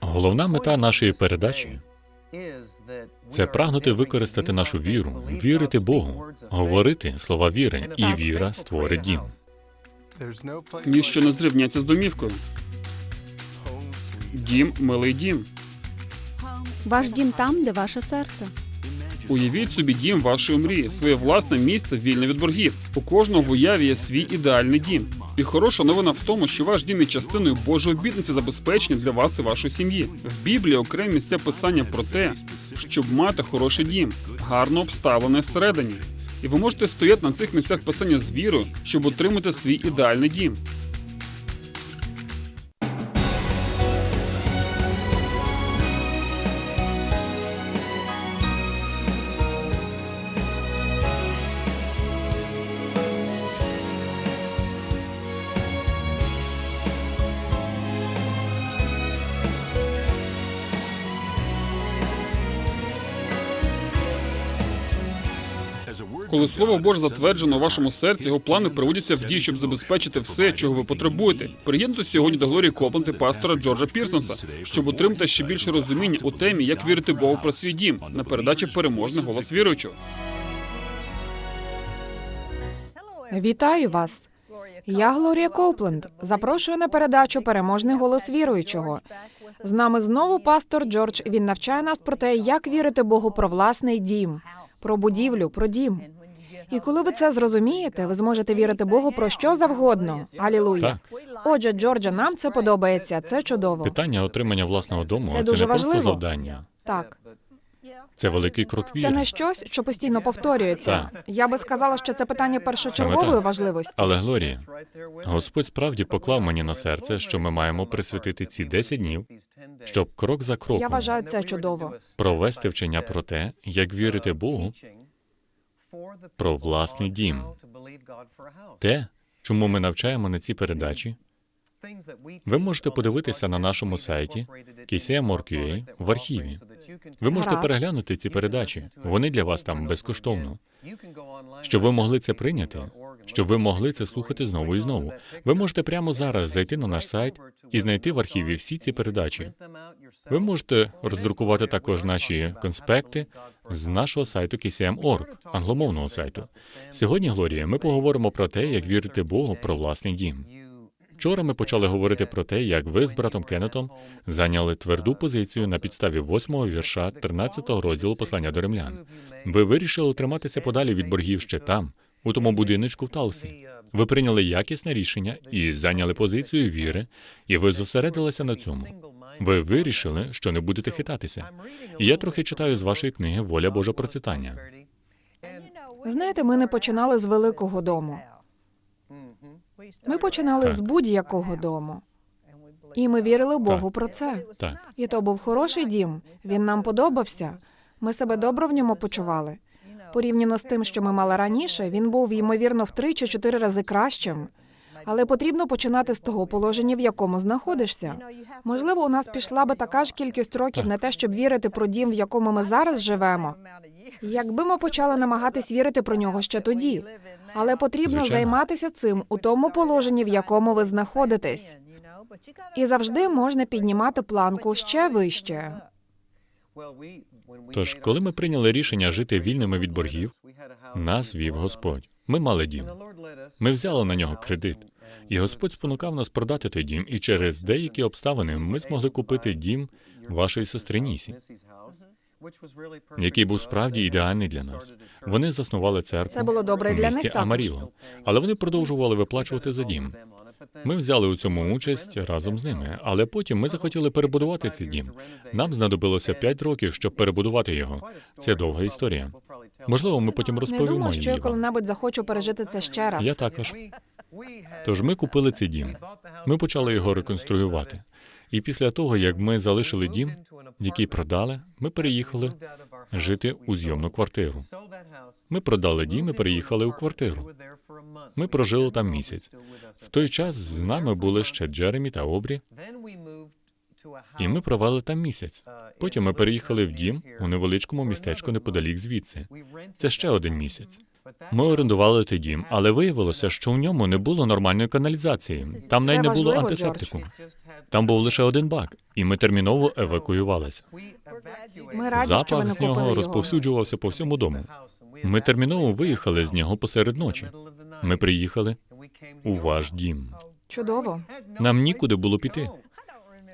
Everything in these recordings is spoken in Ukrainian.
Головна мета нашої передачі це прагнути використати нашу віру, вірити Богу, говорити слова віри, і віра створить дім. Ніщо не зрівняться з домівкою. Дім, милий дім. Ваш дім там, де ваше серце. Уявіть собі дім вашої мрії, своє власне місце вільне від боргів. У кожного в уяві є свій ідеальний дім. І хороша новина в тому, що ваш дім є частиною Божої обітниці забезпечення для вас і вашої сім'ї. В Біблії окремі місця писання про те, щоб мати хороший дім, гарно обставлений всередині. І ви можете стояти на цих місцях писання з вірою, щоб отримати свій ідеальний дім. Коли слово Боже затверджено у вашому серці, його плани приводяться в дію, щоб забезпечити все, чого ви потребуєте. Приєднуйтесь сьогодні до Глорії Копланд і пастора Джорджа Пірсонса, щоб отримати ще більше розуміння у темі, як вірити Богу про свій дім на передачі переможний голос віруючого. Вітаю вас. Я Глорія Коупленд. Запрошую на передачу Переможний голос віруючого. З нами знову пастор Джордж. Він навчає нас про те, як вірити Богу про власний дім, про будівлю, про дім. І коли ви це зрозумієте, ви зможете вірити Богу про що завгодно. Алілуя. Отже, Джордже, нам це подобається. Це чудово. Питання отримання власного дому Це це, дуже не просто завдання, Так, це великий крок це не щось, що постійно повторюється. Я би сказала, що це питання першочергової важливості. Але Глорія, Господь справді поклав мені на серце, що ми маємо присвятити ці 10 днів, щоб крок за кроком Я вважаю це чудово. провести вчення про те, як вірити Богу, про власний дім. те, чому ми навчаємо на цій передачі. Ви можете подивитися на нашому сайті KCM.org.ua в архіві. Ви можете переглянути ці передачі. Вони для вас там безкоштовно. Щоб ви могли це прийняти, щоб ви могли це слухати знову і знову. Ви можете прямо зараз зайти на наш сайт і знайти в архіві всі ці передачі. Ви можете роздрукувати також наші конспекти з нашого сайту KCM.org, англомовного сайту. Сьогодні, Глорія, ми поговоримо про те, як вірити Богу про власний дім. Вчора ми почали говорити про те, як ви з братом Кеннетом зайняли тверду позицію на підставі 8-го вірша 13-го розділу послання до римлян. Ви вирішили триматися подалі від боргів ще там, у тому будиночку в Талсі. Ви прийняли якісне рішення і зайняли позицію віри, і ви зосередилися на цьому. Ви вирішили, що не будете хитатися. І я трохи читаю з вашої книги Воля Божа процитання. Знаєте, ми не починали з великого дому. Ми починали Так. з будь-якого дому. І ми вірили Богу про це. Так, І то був хороший дім. Він нам подобався. Ми себе добре в ньому почували. Порівняно з тим, що ми мали раніше, він був ймовірно в три чи чотири рази кращим. Але потрібно починати з того положення, в якому знаходишся. Можливо, у нас пішла би така ж кількість років на те, щоб вірити про дім, в якому ми зараз живемо. Якби ми почали намагатись вірити про нього ще тоді. Але потрібно Звичайно. займатися цим у тому положенні, в якому ви знаходитесь. І завжди можна піднімати планку ще вище. тож, коли ми прийняли рішення жити вільними від боргів, нас вів Господь. Ми мали дім. Ми взяли на нього кредит, і Господь спонукав нас продати той дім, і через деякі обставини ми змогли купити дім вашої сестри Нісі, який був справді ідеальний для нас. Вони заснували церкву Це було добре в в для місті них також. Амаріло, але вони продовжували виплачувати за дім. Ми взяли у цьому участь разом з ними, але потім ми захотіли перебудувати цей дім. Нам знадобилося 5 років, щоб перебудувати його. Це довга історія. Можливо, ми потім Не розповімо думаю, що я коли-небудь захочу пережити це ще раз. Я також. Тож ми купили цей дім. Ми почали його реконструювати. І після того, як ми залишили дім, який продали, ми переїхали жити у зйомну квартиру. Ми продали дім і переїхали у квартиру. Ми прожили там місяць. В той час з нами були ще Джеремі та Обрі. І ми провели там місяць. Потім ми переїхали в дім у невеличкому містечку неподалік звідси. Це ще один місяць. Ми орендували той дім, але виявилося, що в ньому не було нормальної каналізації. Там навіть не було антисептику. Там був лише один бак, і ми терміново евакуювалися. Ми раді, що ви Запах не з нього купили розповсюджувався по всьому дому. Ми терміново виїхали з нього посеред ночі. Ми приїхали у ваш дім. Чудово. Нам нікуди було піти.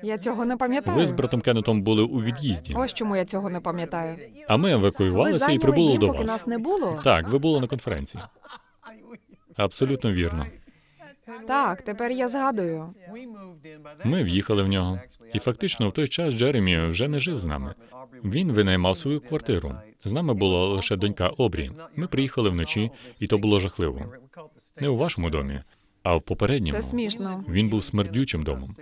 Я цього не пам'ятаю. Ви з братом Кеннетом були у від'їзді, Ось чому я цього не пам'ятаю. а ми евакуювалися і прибули дім, до поки вас. нас не було. Так, ви були на конференції. Абсолютно вірно. Так, тепер я згадую. Ми в'їхали в нього, і фактично в той час Джеремі вже не жив з нами. Він винаймав свою квартиру. З нами була лише донька Обрі. Ми приїхали вночі, і то було жахливо. Не у вашому домі, а в попередньому. Це смішно. Він був смердючим домом.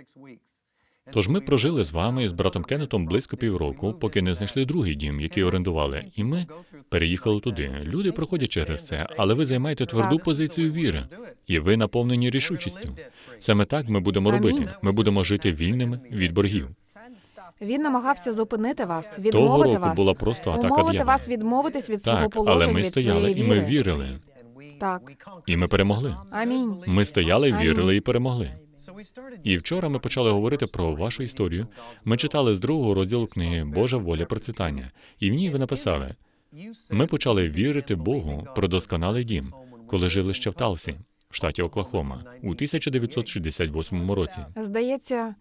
Тож ми прожили з вами і з братом Кеннетом близько півроку, поки не знайшли другий дім, який орендували, і ми переїхали туди. Люди проходять через це, але ви займаєте тверду позицію віри, і ви наповнені рішучістю. Саме так ми будемо робити. Ми будемо жити вільними від боргів. Він намагався зупинити вас, Того відмовити року вас, була просто атака умовити вас відмовитись від свого Так, положення, але ми від стояли своєї і ми віри. вірили, Так, і ми перемогли. амінь. Ми стояли, Амінь. вірили і перемогли. І вчора ми почали говорити про вашу історію. Ми читали з другого розділу книги Божа воля процвітання, і в ній ви написали: ми почали вірити Богу про досконалий дім, коли жили ще в Талсі, в штаті Оклахома, у 1968 році. Здається,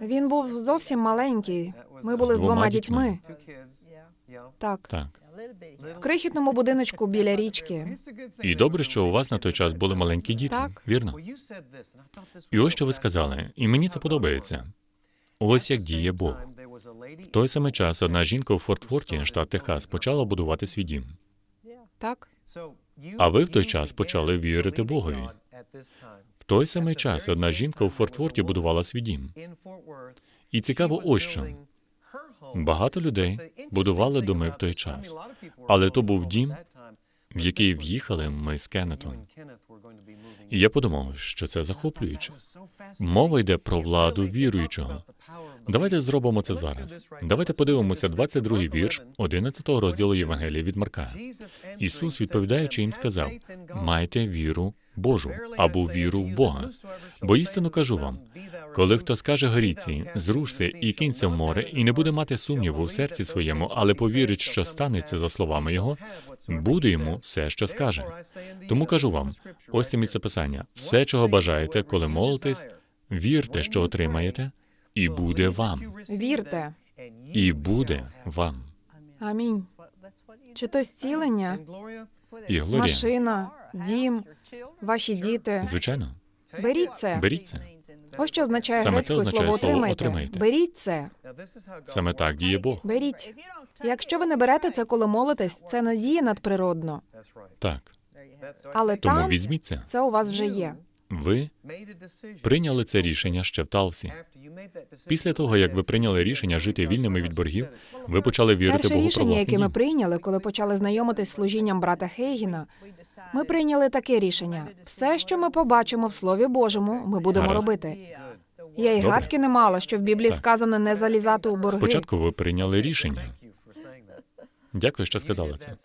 він був зовсім маленький. Ми були з двома дітьми. Так, Так. В крихітному будиночку біля річки. І добре, що у вас на той час були маленькі діти, Так. вірно? І ось що ви сказали, і мені це подобається. Ось як діє Бог. В той самий час одна жінка у Форт-Форті, штат Техас, почала будувати свій дім. Так, А ви в той час почали вірити Богові. В той самий час одна жінка у Форт-Форті будувала свій дім. І цікаво ось що. Багато людей будували доми в той час, але то був дім, в який в'їхали ми з Кеннетом. І я подумав, що це захоплююче. Мова йде про владу віруючого. Давайте зробимо це зараз. Давайте подивимося 22-й вірш 11-го розділу Євангелія від Марка. Ісус, відповідаючи їм, сказав: майте віру Божу або віру в Бога. Бо істину кажу вам, коли хто скаже горіці, зрушся і кинься в море, і не буде мати сумніву в серці своєму, але повірить, що станеться за словами його, буде йому все, що скаже. Тому кажу вам, ось це місце писання: все, чого бажаєте, коли молитесь, вірте, що отримаєте, і буде вам. вірте. І буде вам. Амінь. Чи то зцілення, І Глорія, машина, дім, ваші діти. звичайно, Беріть це. беріть це. Ось що означає Саме це означає слово отримайте. «отримайте». Беріть це. Саме так діє Бог. Беріть. Якщо ви не берете це, коли молитесь, це надія надприродно. Так. Але Тому там візьміть це. це у вас вже є. Ви прийняли це рішення ще в Талсі. Після того, як ви прийняли рішення жити вільними від боргів, ви почали вірити Перше Богу про рішення, яке ми дім. прийняли, коли почали знайомитись з служінням брата Хейгіна, ми прийняли таке рішення: все, що ми побачимо в Слові Божому, ми будемо Гаразд. робити. Я й Добре. гадки не мала, що в Біблії Так. сказано не залізати у борги. Спочатку ви прийняли рішення. Дякую, що сказали це.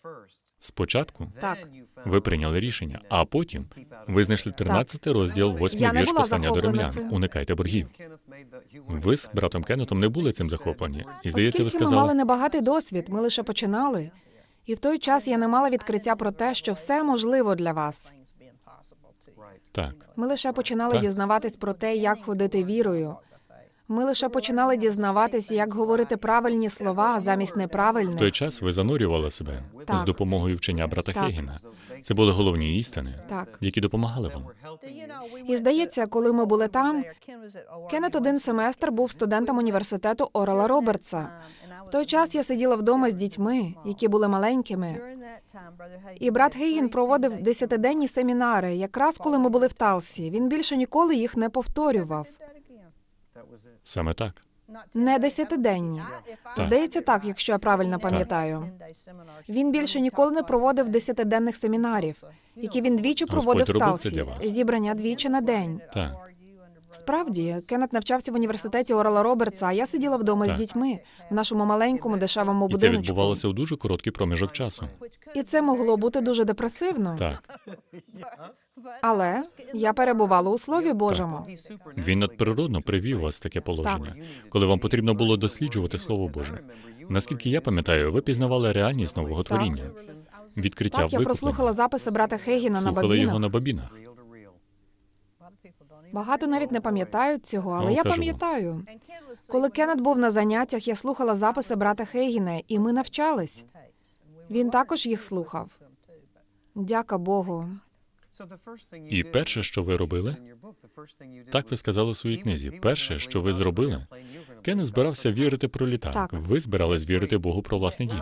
Спочатку Так. ви прийняли рішення, а потім ви знайшли 13 розділ, 8 вірш послання до римлян. Уникайте боргів. Ви з братом Кеннетом не були цим захоплені. І здається, ви Оскільки ми мали небагатий досвід, ми лише починали. І в той час я не мала відкриття про те, що все можливо для вас. так, Ми лише починали Так. дізнаватись про те, як ходити вірою. Ми лише починали дізнаватись, як говорити правильні слова замість в той час ви занурювали себе Так. з допомогою вчення брата Так. Хейгена. Це були головні істини, Так. які допомагали вам. І здається, коли ми були там, Кеннет один семестр був студентом університету Орела Робертса. В той час я сиділа вдома з дітьми, які були маленькими. І брат Гейгін проводив десятиденні семінари, якраз коли ми були в Талсі. Він більше ніколи їх не повторював. Саме так. Не десятиденні. Так. Здається, так, якщо я правильно пам'ятаю. Він більше ніколи не проводив десятиденних семінарів, які він двічі Господь проводив в Талсі. Зібрання двічі на день. Так. Справді, Кеннет навчався в університеті Орала Робертса, а я сиділа вдома Так. з дітьми в нашому маленькому дешевому І це відбувалося у дуже короткий проміжок часу. І це могло бути дуже депресивно. Так, Але я перебувала у Слові Божому. він надприродно привів вас в таке положення, коли вам потрібно було досліджувати Слово Боже. Наскільки я пам'ятаю, ви пізнавали реальність нового творіння, відкриття Так, я прослухала записи брата Хейгіна на слухали його на бабінах. Багато навіть не пам'ятають цього, але Ну, я пам'ятаю. Коли Кеннет був на заняттях, я слухала записи брата Хейгіна, і ми навчались. Він також їх слухав. Дяка Богу. І перше, що ви робили, так ви сказали в своїй книзі. Перше, що ви зробили, Кен збирався вірити про літак. Так. Ви збирались вірити Богу про власний дім.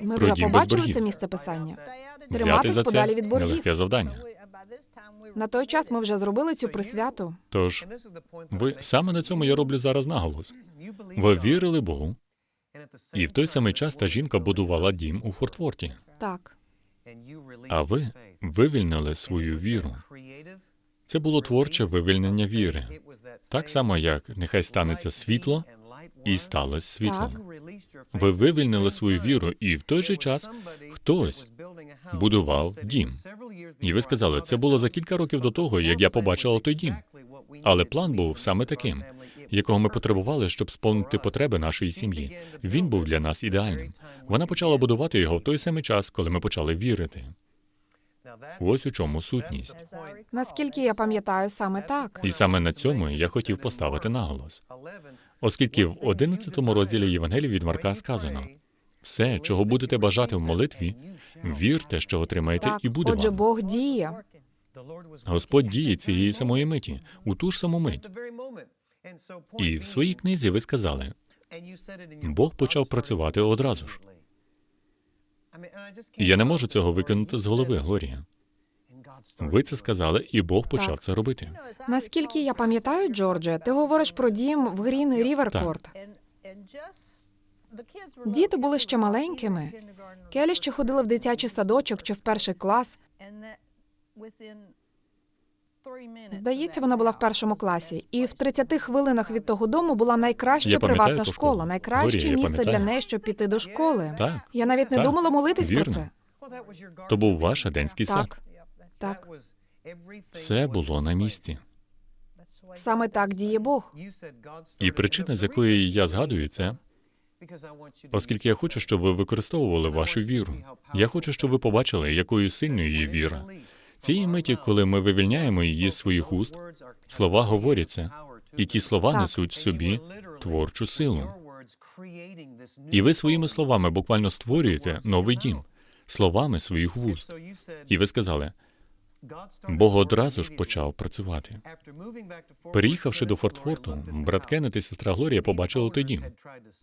Ми Про вже дім без побачили боргів. це місце писання. Взяти Триматись за це подалі від боргів. нелегке завдання. На той час ми вже зробили цю присвяту. Тож ви саме на цьому я роблю зараз наголос. Ви вірили Богу, і в той самий час та жінка будувала дім у Фортфорті. Так, А ви вивільнили свою віру. Це було творче вивільнення віри. Так само, як нехай станеться світло, і сталося світло. Так. Ви вивільнили свою віру, і в той же час хтось будував дім. І ви сказали, це було за кілька років до того, як я побачила той дім. Але план був саме таким, якого ми потребували, щоб сповнити потреби нашої сім'ї. Він був для нас ідеальним. Вона почала будувати його в той самий час, коли ми почали вірити. Ось у чому сутність. наскільки я пам'ятаю, саме так. І саме на цьому я хотів поставити наголос, оскільки в 11 розділі Євангелії від Марка сказано: все, чого будете бажати в молитві, вірте, що отримаєте, Так, і буде отже, вам. Бог діє. Господь діє цієї самої миті, у ту ж саму мить. І в своїй книзі ви сказали, Бог почав працювати одразу ж. Я не можу цього викинути з голови, Глорія. Ви це сказали, і Бог почав Так. це робити. Наскільки я пам'ятаю, Джордже, ти говориш про дім в Грін Ріверкорт. Діти були ще маленькими. Келі ще ходили в дитячий садочок чи в перший клас. Здається, вона була в першому класі, і в 30 хвилинах від того дому була найкраща приватна школа, найкраще Глорія, місце для неї, щоб піти до школи. Так, Я навіть не Так, думала молитись про це. то був ваш аденський сад. Так, так. Все було на місці. Саме так діє Бог. І причина, з якої я згадую це, оскільки я хочу, щоб ви використовували вашу віру. Я хочу, щоб ви побачили, якою сильною є віра. Цієї миті, коли ми вивільняємо її з своїх уст, слова говоряться, і ті слова несуть в собі творчу силу. І ви своїми словами буквально створюєте новий дім, словами своїх вуст. І ви сказали, Бог одразу ж почав працювати. Переїхавши до Фортфорту, брат Кеннет і сестра Глорія побачили той дім.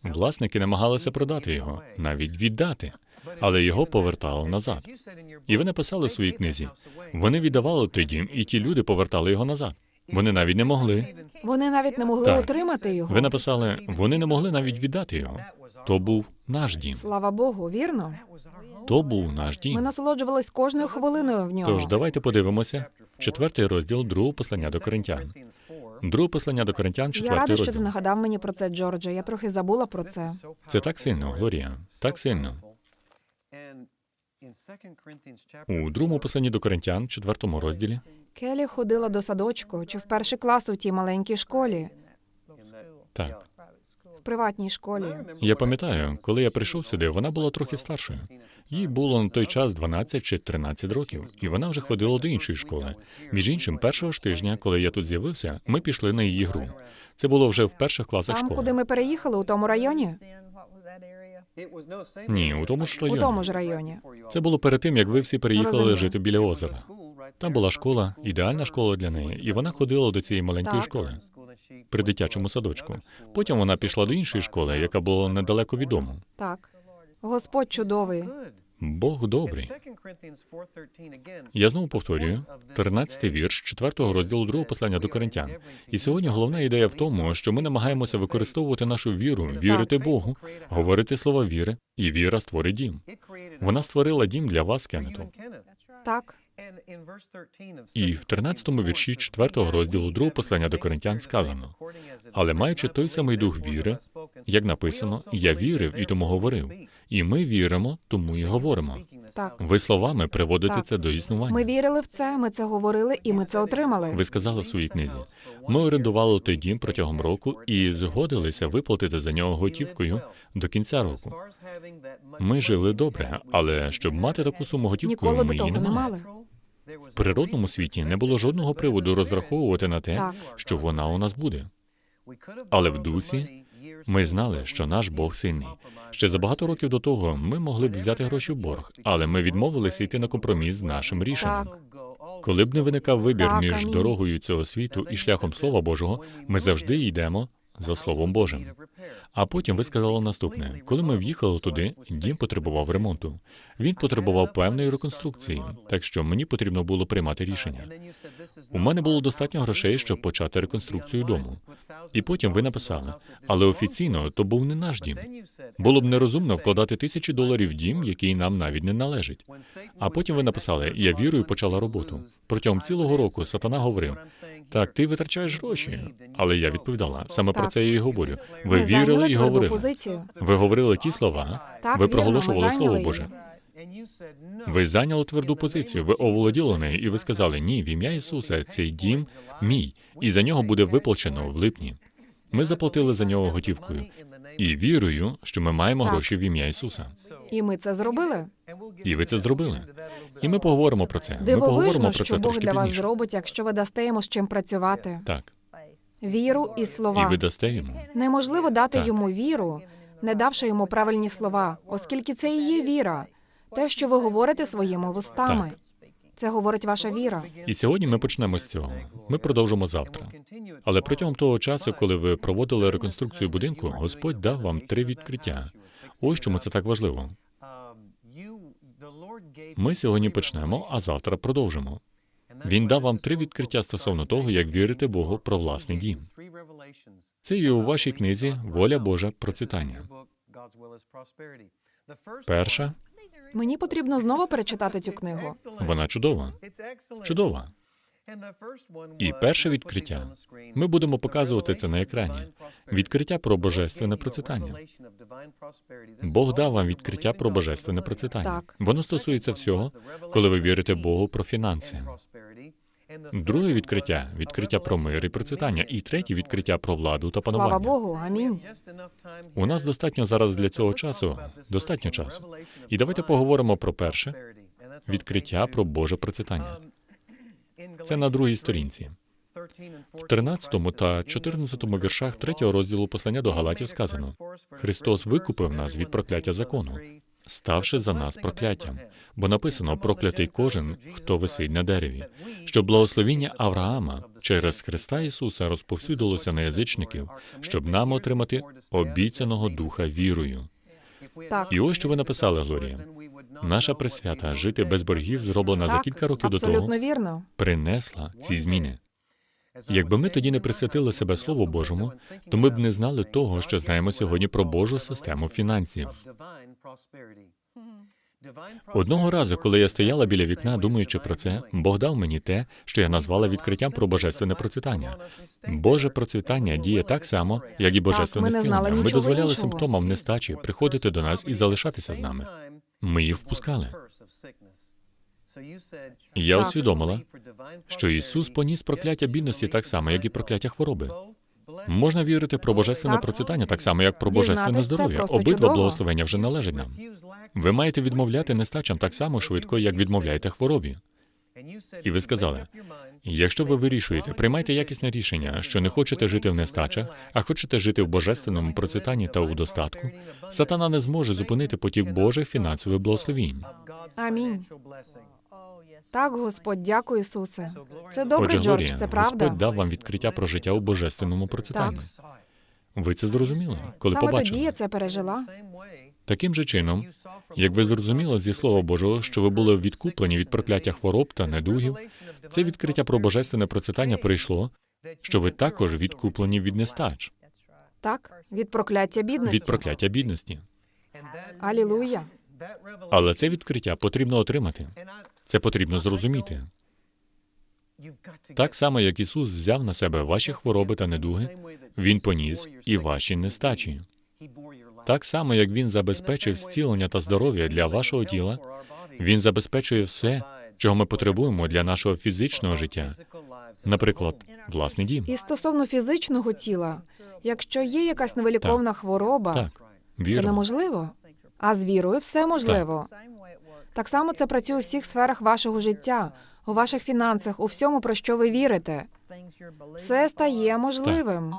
Власники намагалися продати його, навіть віддати, але його повертали назад. І ви написали в своїй книзі: вони віддавали той дім, і ті люди повертали його назад. Вони навіть не могли. Вони навіть не могли Так. отримати його. Ви написали, вони не могли навіть віддати його. То був наш дім. Слава Богу, вірно. То був наш дім. Ми насолоджувались кожною хвилиною в ньому. Тож давайте подивимося. Четвертий розділ другого послання до коринтян. Друге послання до коринтян, Я четвертий рада, що ти нагадав мені про це, Джордже. Я трохи забула про це. Це так сильно, Глорія, так сильно. У другому посланні до коринтян, четвертому розділі, Келі ходила до садочку чи в перший клас у тій маленькій школі, так. в приватній школі. Я пам'ятаю, коли я прийшов сюди, вона була трохи старшою. Їй було на той час 12 чи 13 років, і вона вже ходила до іншої школи. Між іншим, першого ж тижня, коли я тут з'явився, ми пішли на її гру. Це було вже в перших класах Там, куди ми переїхали, у тому районі? Ні, у тому ж районі. У тому ж районі. Це було перед тим, як ви всі переїхали Розумію. жити біля озера. Там була школа, ідеальна школа для неї, і вона ходила до цієї маленької школи при дитячому садочку. Потім вона пішла до іншої школи, яка була недалеко від дому. Так. Господь чудовий. Бог добрий. Я знову повторюю, 13-й вірш 4 розділу 2 послання до коринтян. І сьогодні головна ідея в тому, що ми намагаємося використовувати нашу віру, вірити Богу, говорити слова віри, і віра створить дім. Вона створила дім для вас, Кеннету. Так. І в 13-му вірші 4 розділу 2 послання до коринтян сказано: але маючи той самий дух віри, як написано, я вірив і тому говорив. І ми віримо, тому і говоримо. Так. Ви словами приводите Так. це до існування. Ми вірили в це, ми це говорили, і ми це отримали. Ви сказали в своїй книзі. Ми орендували той дім протягом року і згодилися виплатити за нього готівкою до кінця року. Ми жили добре, але щоб мати таку суму готівкою, Ніколи ми до її не мали. В природному світі не було жодного приводу розраховувати на те, Так. що вона у нас буде. Але в дусі ми знали, що наш Бог сильний. Ще за багато років до того ми могли б взяти гроші в борг, але ми відмовилися йти на компроміс з нашим рішенням. Коли б не виникав вибір між дорогою цього світу і шляхом Слова Божого, ми завжди йдемо за Словом Божим. А потім ви сказали наступне: коли ми в'їхали туди, дім потребував ремонту. Він потребував певної реконструкції, так що мені потрібно було приймати рішення. У мене було достатньо грошей, щоб почати реконструкцію дому. І потім ви написали, але офіційно то був не наш дім. Було б нерозумно вкладати тисячі доларів в дім, який нам навіть не належить. А потім ви написали: Я вірую, почала роботу. Протягом цілого року сатана говорив: так, ти витрачаєш гроші. Але я відповідала саме про Так. це і говорю. Ви вірили і говорили. Ви говорили ті слова, ви проголошували Слово Боже. Ви зайняли тверду позицію, ви оволоділи нею, і ви сказали: ні, в ім'я Ісуса, цей дім мій, і за нього буде виплачено в липні. Ми заплатили за нього готівкою і вірою, що ми маємо Так. гроші в ім'я Ісуса. І ми це зробили. І ви це зробили. І ми поговоримо про це. Ми поговоримо Дивовижно, про що це Бог трошки для вас пізніше. зробить, якщо ви дасте йому з чим працювати. Так, Віру і і слова. ви дасте йому. Неможливо дати Так. йому віру, не давши йому правильні слова, оскільки це і є віра. Те, що ви говорите своїми вустами. Це говорить ваша віра. І сьогодні ми почнемо з цього. Ми продовжимо завтра. Але протягом того часу, коли ви проводили реконструкцію будинку, Господь дав вам три відкриття. Ось чому це так важливо. Ми сьогодні почнемо, а завтра продовжимо. Він дав вам три відкриття стосовно того, як вірити Богу про власний дім. Це і у вашій книзі Воля Божа процвітання. Перша Мені потрібно знову перечитати цю книгу. вона чудова. Чудова. І перше відкриття. Ми будемо показувати це на екрані. Відкриття про божественне процвітання. Бог дав вам відкриття про божественне процвітання. Так. Воно стосується всього, коли ви вірите Богу про фінанси. Друге відкриття відкриття про мир і процвітання. І третє відкриття про владу та Слава панування. Богу, амінь. У нас достатньо зараз для цього часу. Достатньо часу. І давайте поговоримо про перше відкриття про Боже процвітання. Це на другій сторінці. В 13 та 14 віршах 3 розділу послання до Галатів сказано: Христос викупив нас від прокляття закону, ставши за нас прокляттям, бо написано проклятий кожен, хто висить на дереві, щоб благословіння Авраама через Христа Ісуса розповсюдилося на язичників, щоб нам отримати обіцяного духа вірою. Так. І ось що ви написали, Глорія. Наша присвята жити без боргів, зроблена за кілька років до абсолютно того, вірно. принесла ці зміни. Якби ми тоді не присвятили себе Слову Божому, то ми б не знали того, що знаємо сьогодні про Божу систему фінансів. Одного разу, коли я стояла біля вікна, думаючи про це, Бог дав мені те, що я назвала відкриттям про божественне процвітання. Боже процвітання діє так само, як і божественне зцілення. Ми дозволяли симптомам нестачі приходити до нас і залишатися з нами. Ми їх впускали. Я усвідомила, що Ісус поніс прокляття бідності так само, як і прокляття хвороби. Можна вірити про божественне процвітання так само, як про божественне здоров'я. Обидва благословення вже належать нам. Ви маєте відмовляти нестачам так само швидко, як відмовляєте хворобі. І ви сказали, якщо ви вирішуєте, приймайте якісне рішення, що не хочете жити в нестачах, а хочете жити в божественному процвітанні та у достатку, сатана не зможе зупинити потік Божих фінансових благословінь. Амінь. Так, Господь, дякую, Ісусе. Це добре, Отже, Джордж, це правда. Господь дав вам відкриття про життя у божественному процвітанні. Ви це зрозуміли, коли Саме тоді побачили. я це пережила. Таким же чином, як ви зрозуміли зі Слова Божого, що ви були відкуплені від прокляття хвороб та недугів, це відкриття про божественне процвітання прийшло, що ви також відкуплені від нестач, Так, від прокляття бідності. від прокляття бідності. Алілуя. Але це відкриття потрібно отримати. Це потрібно зрозуміти. Так само, як Ісус взяв на себе ваші хвороби та недуги, Він поніс і ваші нестачі. Так само, як Він забезпечив зцілення та здоров'я для вашого тіла, Він забезпечує все, чого ми потребуємо для нашого фізичного життя, наприклад, власний дім. І стосовно фізичного тіла, якщо є якась невиліковна хвороба, Так, це неможливо. А з вірою все можливо. Так само це працює у всіх сферах вашого життя, у ваших фінансах, у всьому, про що ви вірите. Все стає можливим,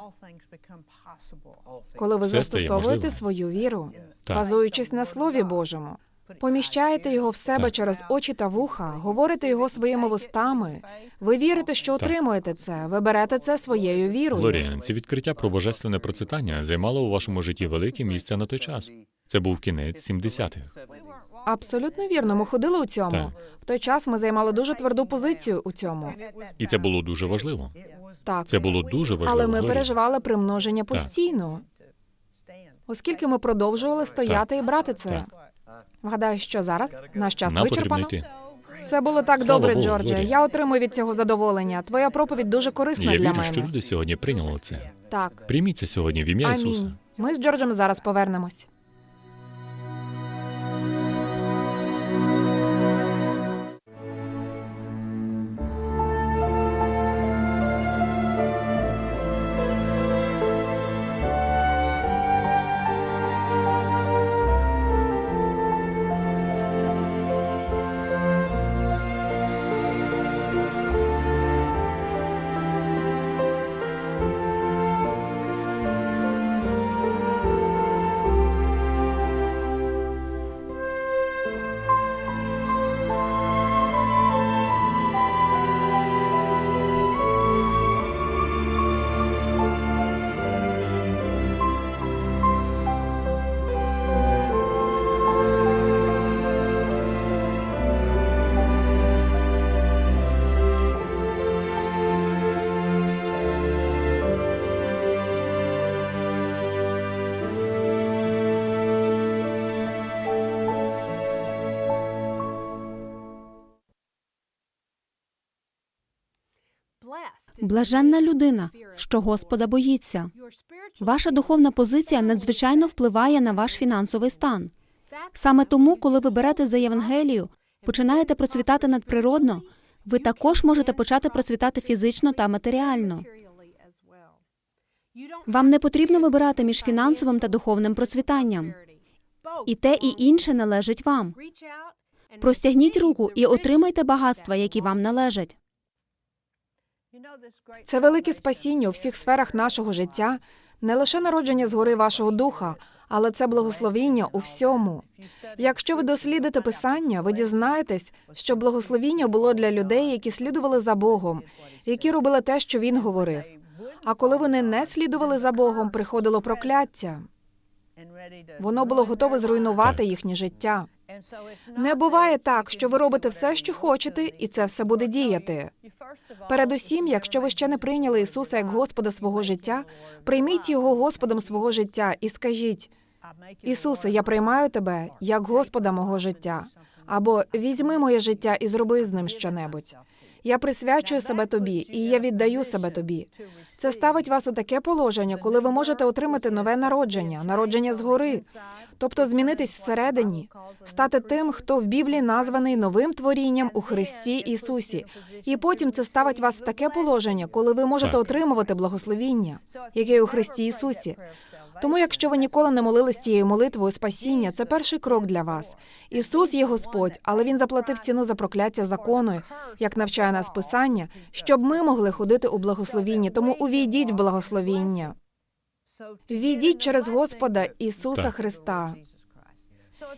коли ви Все застосовуєте свою віру, Так. базуючись на Слові Божому. Поміщаєте його в себе Так. через очі та вуха, говорите його своїми вустами. Ви вірите, що отримуєте це. Ви берете це своєю вірою. Глорія, це відкриття про божественне процвітання займало у вашому житті велике місце на той час. Це був кінець 70-х. Абсолютно вірно. Ми ходили у цьому. Так. В той час ми займали дуже тверду позицію у цьому. І це було дуже важливо. Так, Це було дуже важливо. але ми Глорія. переживали примноження постійно, оскільки ми продовжували стояти і брати це. Так. Вгадаю, що зараз наш час Нам потрібно вичерпано. йти. Це було так Слава добре, Богу, Джордже. Глорія. Я отримую від цього задоволення. Твоя проповідь дуже корисна Я для вірю, що люди сьогодні прийняли це. Так, Прийміть це сьогодні в ім'я Ісуса. амінь. Ми з Джорджем зараз повернемось. Блаженна людина, що Господа боїться. Ваша духовна позиція надзвичайно впливає на ваш фінансовий стан. Саме тому, коли ви берете за Євангелію, починаєте процвітати надприродно, ви також можете почати процвітати фізично та матеріально. Вам не потрібно вибирати між фінансовим та духовним процвітанням. І те, і інше належить вам. Простягніть руку і отримайте багатства, які вам належать. Це велике спасіння у всіх сферах нашого життя, не лише народження згори вашого духа, але це благословіння у всьому. Якщо ви дослідите писання, ви дізнаєтесь, що благословіння було для людей, які слідували за Богом, які робили те, що він говорив. А коли вони не слідували за Богом, приходило прокляття. Воно було готове зруйнувати їхнє життя. Не буває так, що ви робите все, що хочете, і це все буде діяти. Передусім, якщо ви ще не прийняли Ісуса як Господа свого життя, прийміть його Господом свого життя і скажіть: Ісусе, я приймаю тебе як Господа мого життя. Або візьми моє життя і зроби з ним щонебудь. Я присвячую себе тобі, і я віддаю себе тобі. Це ставить вас у таке положення, коли ви можете отримати нове народження, народження згори, тобто змінитись всередині, стати тим, хто в Біблії названий новим творінням у Христі Ісусі. І потім це ставить вас в таке положення, коли ви можете Так. отримувати благословіння, яке у Христі Ісусі. Тому, якщо ви ніколи не молились цією молитвою спасіння, це перший крок для вас. Ісус є Господь, але Він заплатив ціну за прокляття закону, як навчає нас Писання, щоб ми могли ходити у благословінні. Тому увійдіть в благословіння. Ввійдіть через Господа Ісуса Так. Христа.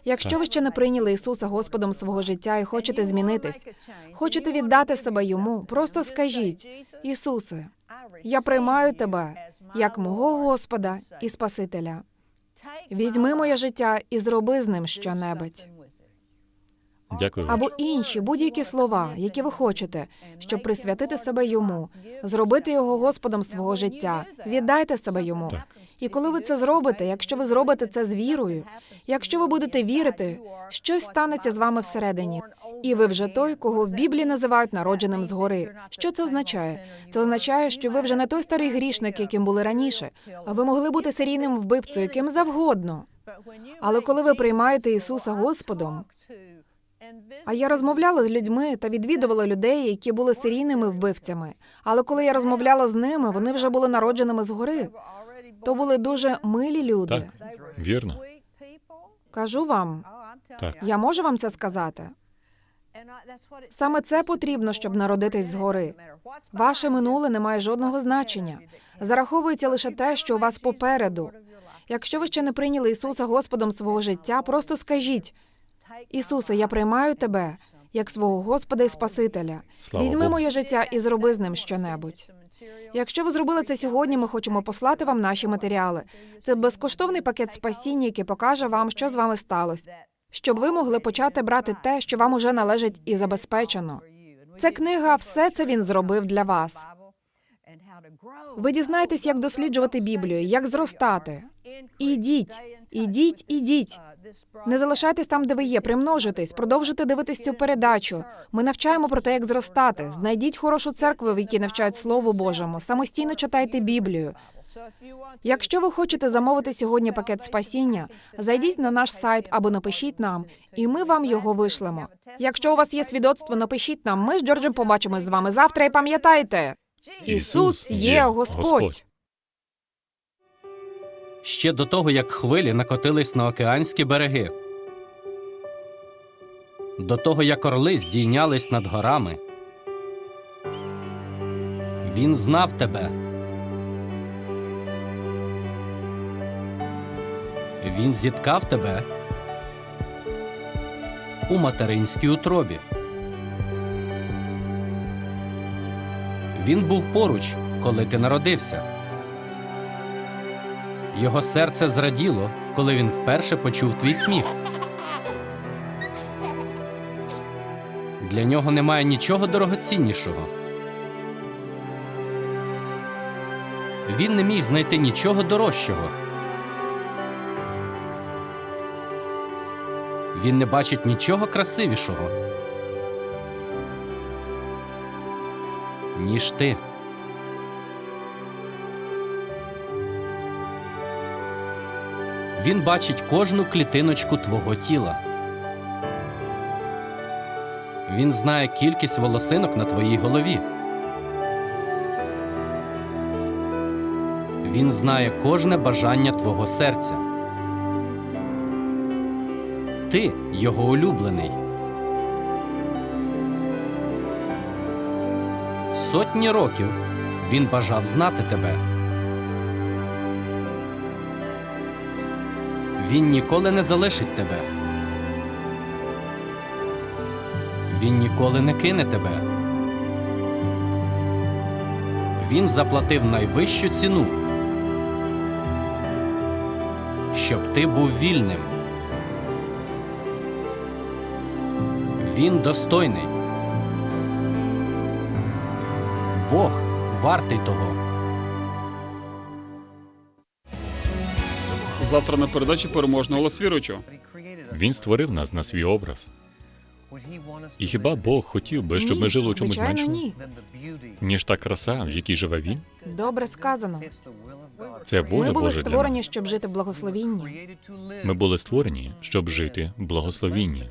Якщо ви ще не прийняли Ісуса Господом свого життя і хочете змінитись, хочете віддати себе йому, просто скажіть: Ісусе, я приймаю тебе як мого Господа і Спасителя. Візьми моє життя і зроби з ним щонебудь. Дякую. Або інші будь-які слова, які ви хочете, щоб присвятити себе йому, зробити його Господом свого життя. Віддайте себе йому. Так. І коли ви це зробите, якщо ви зробите це з вірою, якщо ви будете вірити, щось станеться з вами всередині. І ви вже той, кого в Біблії називають народженим згори. Що це означає? Це означає, що ви вже не той старий грішник, яким були раніше. Ви могли бути серійним вбивцею, ким завгодно. Але коли ви приймаєте Ісуса Господом, а я розмовляла з людьми та відвідувала людей, які були серійними вбивцями. Але коли я розмовляла з ними, вони вже були народженими згори. То були дуже милі люди. Так, вірно. Кажу вам, Так. я можу вам це сказати. Саме це потрібно, щоб народитись згори. Ваше минуле не має жодного значення. Зараховується лише те, що у вас попереду. Якщо ви ще не прийняли Ісуса Господом свого життя, просто скажіть: Ісусе, я приймаю тебе як свого Господа і Спасителя. Слава Візьми Богу. моє життя і зроби з ним щонебудь. Якщо ви зробили це сьогодні, ми хочемо послати вам наші матеріали. Це безкоштовний пакет спасіння, який покаже вам, що з вами сталося, щоб ви могли почати брати те, що вам уже належить і забезпечено. Це книга, все це він зробив для вас. Ви дізнаєтесь, як досліджувати Біблію, як зростати. Ідіть, ідіть, ідіть. Не залишайтесь там, де ви є, примножуйтесь, продовжуйте дивитись цю передачу. Ми навчаємо про те, як зростати. Знайдіть хорошу церкву, в якій навчають Слову Божому. Самостійно читайте Біблію. Якщо ви хочете замовити сьогодні пакет спасіння, зайдіть на наш сайт або напишіть нам, і ми вам його вишлемо. Якщо у вас є свідоцтво, напишіть нам. Ми з Джорджем побачимось з вами завтра. І пам'ятайте, Ісус є Господь. Ще до того, як хвилі накотились на океанські береги, до того, як орли здійнялись над горами. Він знав тебе. Він зіткав тебе у материнській утробі. Він був поруч, коли ти народився. Його серце зраділо, коли він вперше почув твій сміх. Для нього немає нічого дорогоціннішого. Він не міг знайти нічого дорожчого. Він не бачить нічого красивішого, ніж ти. Він бачить кожну клітиночку твого тіла. Він знає кількість волосинок на твоїй голові. Він знає кожне бажання твого серця. Ти його улюблений. Сотні років він бажав знати тебе. Він ніколи не залишить тебе. Він ніколи не кине тебе. Він заплатив найвищу ціну, щоб ти був вільним. Він достойний. Бог вартий того. Завтра на передачі переможного голос. Він створив нас на свій образ. І хіба Бог хотів би, щоб ми жили у чомусь звичайно, меншому, ні. ніж та краса, в якій живе він? Добре сказано. Це воля Ми були Божа для створені, нас. щоб жити в благословінні. Ми були створені, щоб жити в благословінні.